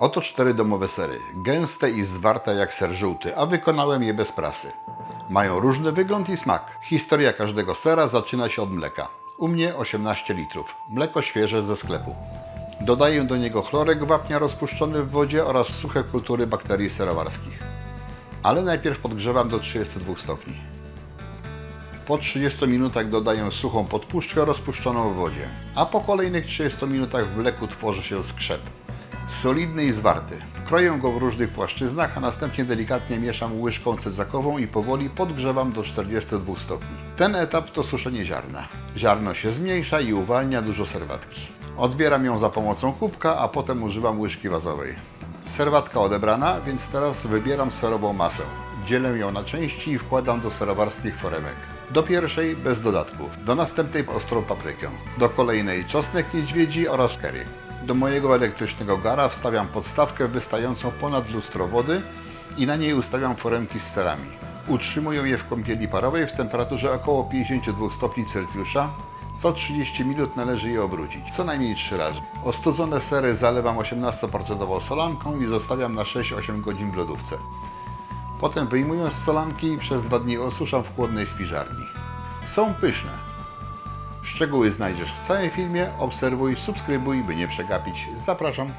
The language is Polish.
Oto cztery domowe sery, gęste i zwarte jak ser żółty, a wykonałem je bez prasy. Mają różny wygląd i smak. Historia każdego sera zaczyna się od mleka. U mnie 18 litrów. Mleko świeże ze sklepu. Dodaję do niego chlorek wapnia rozpuszczony w wodzie oraz suche kultury bakterii serowarskich. Ale najpierw podgrzewam do 32 stopni. Po 30 minutach dodaję suchą podpuszczkę rozpuszczoną w wodzie, a po kolejnych 30 minutach w mleku tworzy się skrzep. Solidny i zwarty. Kroję go w różnych płaszczyznach, a następnie delikatnie mieszam łyżką cezakową i powoli podgrzewam do 42 stopni. Ten etap to suszenie ziarna. Ziarno się zmniejsza i uwalnia dużo serwatki. Odbieram ją za pomocą kubka, a potem używam łyżki wazowej. Serwatka odebrana, więc teraz wybieram serową masę. Dzielę ją na części i wkładam do serowarskich foremek. Do pierwszej bez dodatków, do następnej ostrą paprykę, do kolejnej czosnek niedźwiedzi oraz curry. Do mojego elektrycznego gara wstawiam podstawkę wystającą ponad lustro wody i na niej ustawiam foremki z serami. Utrzymuję je w kąpieli parowej w temperaturze około 52 stopni Celsjusza. Co 30 minut należy je obrócić, co najmniej 3 razy. Ostudzone sery zalewam 18% solanką i zostawiam na 6-8 godzin w lodówce. Potem wyjmuję z solanki i przez dwa dni osuszam w chłodnej spiżarni. Są pyszne. Szczegóły znajdziesz w całym filmie. Obserwuj, subskrybuj, by nie przegapić. Zapraszam.